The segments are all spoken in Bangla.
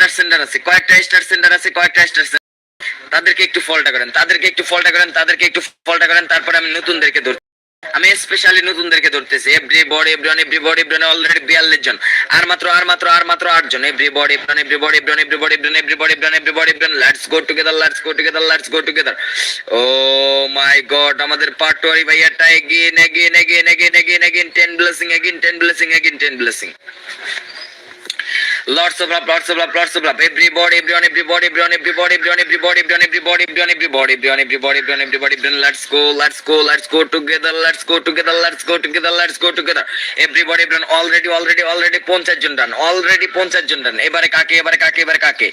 স্টার সেন্টার আছে, কয়েকটা স্টার সেন্টার আছে, কয়েকটা স্টার তাদেরকে একটু ফলটা করেন, তাদেরকে একটু ফলটা করেন, তাদেরকে একটু ফলটা করেন, তারপরে আমি নতুনদেরকে ধরছি। আমি স্পেশালি নতুনদেরকে ধরতেছি every body everyone every body everyone already বিয়াল্লিশ জন। আর মাত্র আর মাত্র আর মাত্র আট জন। Everybody everyone every body everyone every body everyone every body everyone every body everyone let's go together let's go together let's go together oh my god আমাদের Patwari ভাইয়াটা again again again again again again 10 blessing again 10 blessing again 10 blessing Lots of love, lots of love, lots of love. Everybody, everyone, everybody, everyone, everybody, everyone, everybody, everyone, everybody, everyone, everybody, everyone, everybody, everyone, everybody, everyone. Let's go, let's go, let's go together, let's go together, let's go together, let's go together. Everybody, everyone, already, already, already পঞ্চাশ জন রান অলরেডি পঞ্চাশ জন রান এবারে কাকে এবারে কাকে এবারে কাকে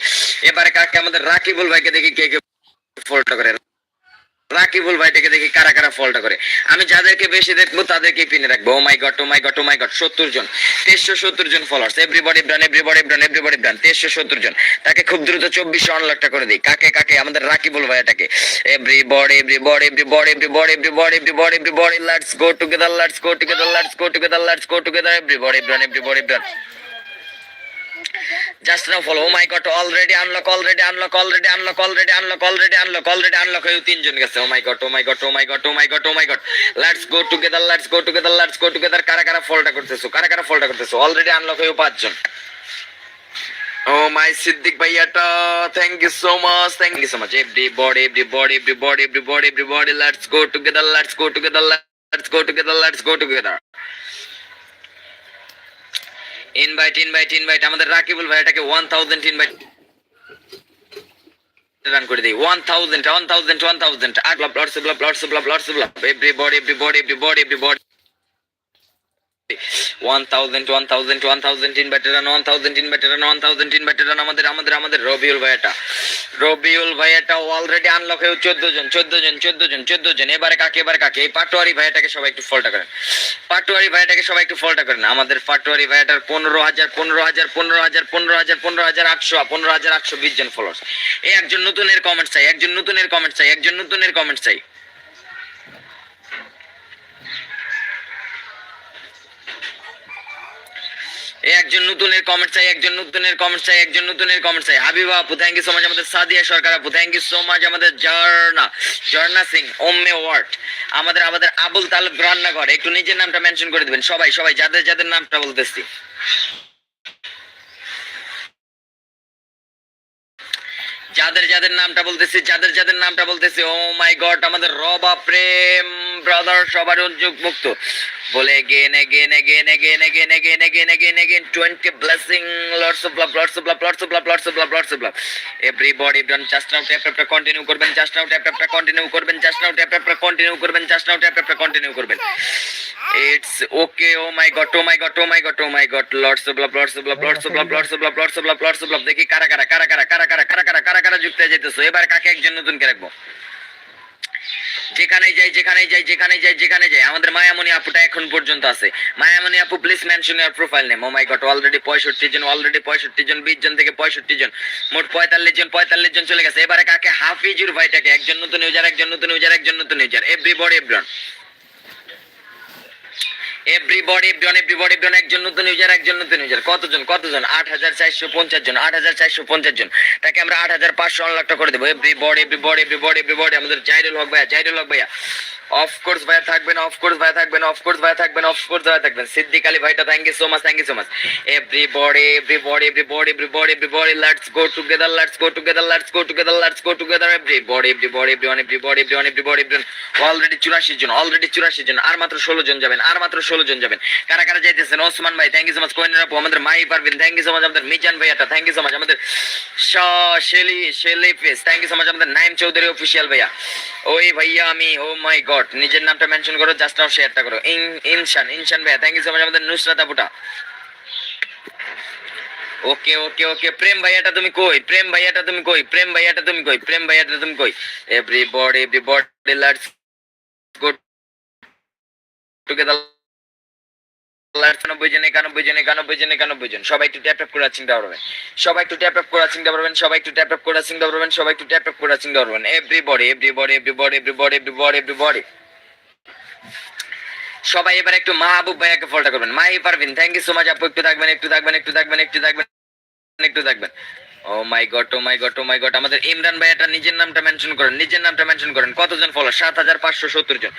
এবারে কাকে আমাদের রাকিবুল ভাইকে দেখি কে কে ফোল্ড করে রাকিবুল ভাইটাকে দেখি কারা কারা ফলটা করে। আমি যাদেরকে বেশি দেখব তাদেরকে পিনে রাখব। ও my god oh my god oh my god সত্তর জন। তেইশশো সত্তর জন followers everybody bran everybody bran everybody bran তেইশশো সত্তর জন। তাকে খুব দ্রুত চব্বিশশো আনলকটা করে দিই। কাকে কাকে? আমাদের রাকিবুল ভাইটাকে everybody everybody everybody everybody everybody everybody everybody let's go together let's go together let's go together let's go together everybody bran everybody bran just now follow oh my god already unlock already unlock already unlock already unlock already unlock already unlock হয়ে তিনজন গেছে। Oh my god oh my god oh my god oh my god oh my god let's go together let's go together let's go together কারা কারা ফলটা করতেছো? কারা কারা ফলটা করতেছো? অলরেডি আনলক হয়ে পাঁচজন। Oh my Siddique ভাইয়াটা thank you so much thank you so much everybody everybody everybody everybody everybody let's go together let's go together let's go together let's go together invite invite invite আমাদের রাকিবুল ভাই এটাকে ওয়ান থাউজেন্ড ইনভাইট রান করে দিই। One thousand one thousand one thousand আর ব্লাব ব্লাব ব্লাব ব্লাব ব্লাব ব্লাব everybody everybody everybody everybody already unlock হয়ে চোদ্দ জন চোদ্দ জন চোদ্দ জন চোদ্দ জন এবারে কাকে কাকে? এই পাটোয়ারি ভাইয়াটাকে সবাই একটু করেন। পাটোয়ারি ভাইয়াটাকে সবাই একটু করেন। আমাদের পনেরো হাজার পনেরো হাজার পনেরো হাজার পনেরো হাজার পনেরো হাজার আটশো পনেরো হাজার আটশো বিশ জন এই একজন নতুনের কমেন্ট চাই, একজন নতুনের কমেন্ট চাই, একজন নতুনের কমেন্ট চাই। একজন নতুনের কমেন্ট চাই, একজন নতুনের কমেন্ট চাই, একজন নতুনের কমেন্ট চাই। হাবিবা আপু থ্যাংক ইউ সো মাচ আমাদের সাদিয়া সরকার আপু থ্যাংক ইউ সো মাচ আমাদের ঝর্ণা ঝর্ণা সিং, ওম্মে ওয়ার্ড, আমাদের আমাদের আবুল তালেব রান্নাঘর, একটু নিজের নামটা মেনশন করে দিবেন। সবাই সবাই যাদের যাদের নামটা বলতেছি। যাদের যাদের নামটা বলতেছি, যাদের যাদের নামটা বলতেছি ও মাই গড আমাদের রবা প্রেম। ব্রাদার সবার উদ্যোগ মুক্ত বলে gain gain gain gain gain gain gain gain gain twenty blessing Lords of ব্লাব Lords of ব্লাব Lords of ব্লাব Lords of ব্লাব Lords of ব্লাব every body just now tap tap continue করবেন just now tap tap continue করবেন just now tap tap continue করবেন just now tap tap continue করবেন it's okay oh my god oh my god oh my god oh my goat Lords of ব্লাব Lords of ব্লাব Lords of ব্লাব Lords of ব্লাব Lords of ব্লাব Lords of ব্লাব দেখি কারা কারা কারা কারা কারা কারা কারা কারা কারা যুক্ত হয়ে যেতেছো এবার কাকে একজন নতুন কে রাখব যেখানে যাই যেখানে যাই যেখানে যাই যেখানে যাই। আমাদের মায়ামণি আপুটা এখন পর্যন্ত আছে। মায়ামণি আপু please mention your profile name oh my god already পঁয়ষট্টি জন অলরেডি পঁয়ষট্টি জন, বিশ জন থেকে পঁয়ষট্টি জন। মোট পঁয়তাল্লিশ জন পঁয়তাল্লিশ জন চলে গেছে। এবারে কাকে? হাফিজুর ভাইটাকে। একজন নতুন ইউজার একজন নতুন ইউজার একজন নতুন user everybody everyone everybody everyone everybody everyone একজন নতুন ইউজার একজন নতুন ইউজার কতজন কতজন? আট হাজার চারশো পঞ্চাশ জন, আট হাজার চারশো পঞ্চাশ জন। তাকে আমরা আট হাজার পাঁচশো অনলাকটা করে দেবো। এভরিবডি এভরিবডি এভরিবডি এভরিবডি আমাদের জাইরুল হক ভাইয়া জাইরুল হক ভাইয়া। অফকোর্স ভাইয়া থাকবেন অফকোর্স ভাইয়া থাকবেন অফকোর্স ভাইয়া থাকবেন অফকোর্স ভাইয়া থাকবেন। সিদ্দিক আলী ভাইটা thank you so much thank you so much everybody everybody everybody everybody everybody let's go together let's go together let's go together let's go together everybody everybody everyone everybody everyone everybody everyone already চুরাশি জন অলরেডি চুরাশি জন, আর মাত্র ষোলো জন যাবেন, আর মাত্র ষোলো জন যাবেন। কারা কারা যাইতেছেন? ওসমান ভাই থ্যাংক ইউ সো আপু, আমাদের মাই পারভিন থ্যাংক ইউ সো আমাদের মিজান ভাইয়াটা থ্যাংক ইউ সো মাচ আমাদের Shelly Shelly face thank you so আমাদের নাইম চৌধুরী অফিসিয়াল ভাইয়া। ওই ভাইয়া আমি ও মাই গড নিজের নামটা মেনশন করো জাস্ট নাও শেয়ারটা করো। ইন, ইনশান ইনশান ভাইয়া থ্যাংক ইউ সো মাচ আমাদের নুসরাত আপুটা। ওকে ওকে ওকে, প্রেম ভাইয়াটা তুমি কই? প্রেম ভাইয়াটা তুমি কই? প্রেম ভাইয়াটা তুমি কই? প্রেম ভাইয়াটা তুমি কই? Everybody everybody let's go together একানব্বই জন একানব্বই জন একানব্বই জন একানব্বই জন। সবাই একটু ট্যাপ করে চিন্তা পারবেন সবাই একটু ট্যাপ করে চিন্তা পারবেন সবাই একটু ট্যাপ করে চিন্তা পারবেন সবাই একটু ট্যাপ করে চিন্তা পারবেন everybody everybody everybody everybody everybody everybody সবাই এবার একটু মাহবুব ভাইয়াকে ফলটা করবেন। মাহি পারবেন থ্যাংক ইউ সো মাচ আপু। একটু থাকবেন একটু থাকবেন একটু থাকবেন একটু থাকবেন একটু থাকবেন। Oh my god oh my god oh my god আমাদের ইমরান ভাই এটা নিজের নামটা মেনশন করেন, নিজের নামটা মেনশন করেন। কতজন ফলো সাত হাজার পাঁচশো সত্তর জন।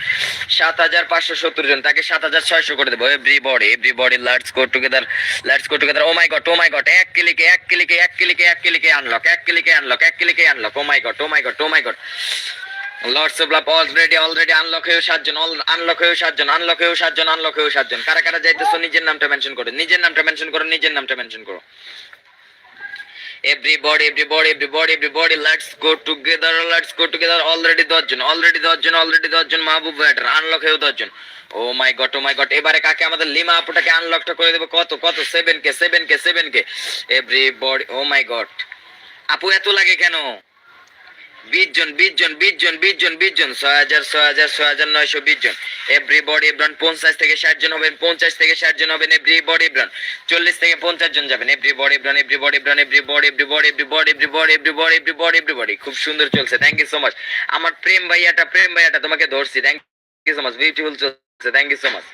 সাত হাজার পাঁচশো সত্তর জন, তাকে সাত হাজার ছয়শো করে দেবো। Everybody everybody let's go together let's go together oh my god oh my god এক ক্লিকে এক ক্লিকে এক ক্লিকে এক ক্লিকে আনলক এক ক্লিকে আনলক এক ক্লিকে unlock oh my god oh my god oh my god lords of love already already unlock হয়েও সাতজন আনলক হয়েও সাতজন আনলক হয়েও সাতজন আনলক হয়েও সাতজন। কারা কারা যাইতেছো, নিজের নামটা মেনশন করো, নিজের নামটা মেনশন করো, নিজের নামটা মেনশন করো। Everybody everybody everybody everybody, let's go together, let's go together. Already দশজন অলরেডি দশজন অলরেডি দশজন মাহবুব ব্যাটার আনলক হয়েও দশজন। ও my god oh my goat এবারে কাকে আমাদের লিমা আপুটাকে আনলকটা করে দেবো? কত কত? Seven K seven K seven K. Everybody oh my god আপু, এত লাগে কেন? বিশ জন বিশ জন বিশ জন বিশ জন বিশ জন, ছয় হাজার ছয় হাজার নয়শো বিশ জন। এভরিবডি এভরান পঞ্চাশ থেকে ষাট জন হবেন, পঞ্চাশ থেকে ষাট জন হবেন এভরিবডি এভরান চল্লিশ থেকে পঞ্চাশ জন যাবেন everybody everyone everybody everyone everybody everybody everybody everybody everybody everybody everybody খুব সুন্দর চলছে থ্যাংক ইউ সো মাচ আমার প্রেম ভাইয়াটা প্রেম ভাইয়াটা তোমাকে ধরছি thank you so much beautiful চলছে থ্যাংক ইউ সো মাচ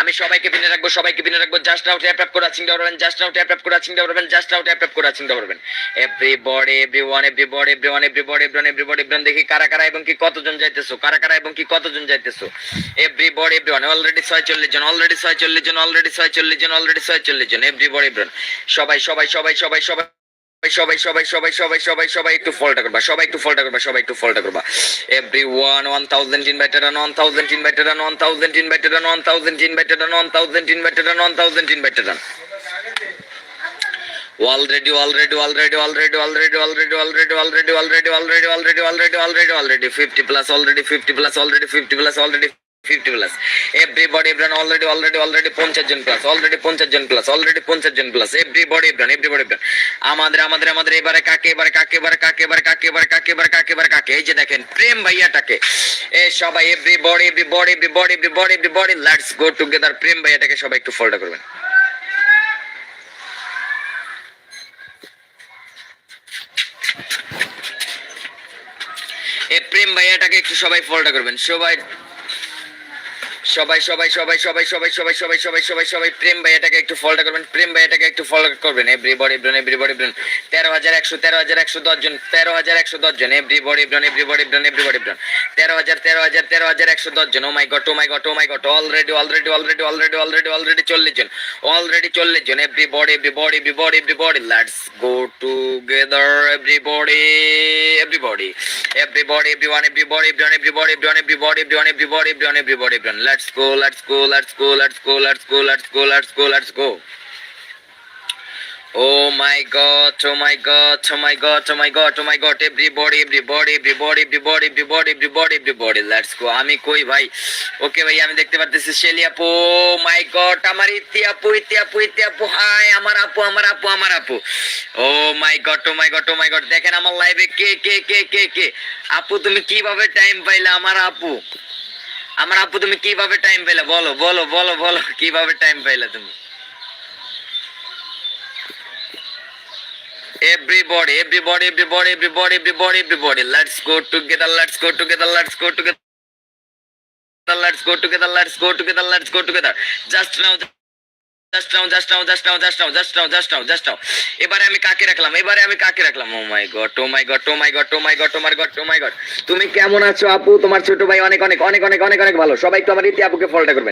আমি সবাইকে ভিনে রাখব, সবাইকে ভিনে রাখব। জাস্ট আউট অ্যাপ অ্যাপ করা চিন্তা করবেন। জাস্ট আউট অ্যাপ অ্যাপ করা চিন্তা করবেন। জাস্ট আউট অ্যাপ অ্যাপ করা চিন্তা করবেন। Everybody everyone everybody everyone everybody every everybody every দেখি কারা কারা এবং কি কতজন যাইতেছো, কারা কারা এবং কি কতজন যাইতেছো। Everybody everyone already ছয় চল্লিশ জন অলরেডি ছয় চল্লিশ জন অলরেডি ছয় চল্লিশ জন অলরেডি ছয় চল্লিশ জন। এভরি বডি এভরি সবাই সবাই সবাই সবাই সবাই। সবাই সবাই সবাই সবাই সবাই সবাই একটু ফলটা করবা সবাই একটু ফলটা করবা সবাই একটু ফলটা করবা everyone one thousand invited on one thousand invited on one thousand invited on one thousand invited on one thousand invited one thousand invited on already already already already already already already already already already already already already already 50 plus already 50 plus already 50 plus already 50 plus. Everybody, everyone, already already already 50 John plus, already 50 John plus, already 50 John everybody, everyone আমাদের আমাদের আমাদের, এবারে কাকে এবারে কাকে এবারে কাকে এবারে কাকে এবারে কাকে এবারে কাকে এবারে কাকে? এই যে দেখেন, প্রেম ভাইয়াটাকে। এ সবাই everybody everybody everybody everybody everybody let's go together প্রেম ভাইয়াটাকে সবাই একটু ফলোটা করবেন। এ প্রেম ভাইয়াটাকে একটু সবাই ফলোটা করবেন। সবাই সবাই সবাই সবাই সবাই সবাই সবাই সবাই সবাই সবাই সবাই প্রেম ভাইয়াটাকে একটু ফলোটা করবেন প্রেম ভাইয়াটাকে একটু ফলো করবেন এভরিবডি ব্রন এভরিবডি ব্রন তেরো হাজার একশো তেরো হাজার একশো দশ জন তেরো হাজার একশো দশ জন এভরিবডি ব্রন এভরিবডি ব্রন এভরিবডি ব্রন তেরো হাজার তেরো হাজার তেরো হাজার একশো দশ জন oh my god oh my god oh my god already already already already already already চল্লিশ জন অলরেডি চল্লিশ জন everybody everybody everybody everybody let's go together everybody everybody everybody. Everybody, everyone, everybody, everyone, everybody, everyone, everybody, everyone, everybody, everyone, everybody, everyone. Let's go, let's go, let's go, let's go, let's go, let's go, let's go, let's go. Oh my god, oh my god, oh my god, oh my god, oh my god, everybody, everybody, everybody, everybody, everybody, everybody, everybody, let's go. আমি কই ভাই? ওকে ভাই আমি দেখতে পারতেছি শেলি আপু মাই গড আমার ইতি আপু ইতি আপু ইতি আপু হাই আমার আপু আমার আপু আমার আপু। Oh my god oh my god oh my god দেখেন আমার লাইভে কে কে কে কে কে? আপু তুমি কীভাবে টাইম পাইলা আমার আপু? আমার আপু তুমি কীভাবে টাইম পাইলা? বলো বলো বলো বলো কীভাবে টাইম পাইলা তুমি? everybody, everybody, everybody, everybody, everybody, everybody. Let's go together, let's go together, let's go together. Let's go together, let's go together, let's go together. Just now, just now, just now, just now, just now, just now, just now, just now. এবারে আমি কাকে রাখলাম এবারে আমি কাকে রাখলাম ও my god oh my god oh my god oh my god oh my god oh my god তুমি কেমন আছো আপু তোমার ছোট ভাই অনেক অনেক অনেক অনেক অনেক অনেক ভালো সবাই তো আমার ইতি আপুকে ফলটা করবে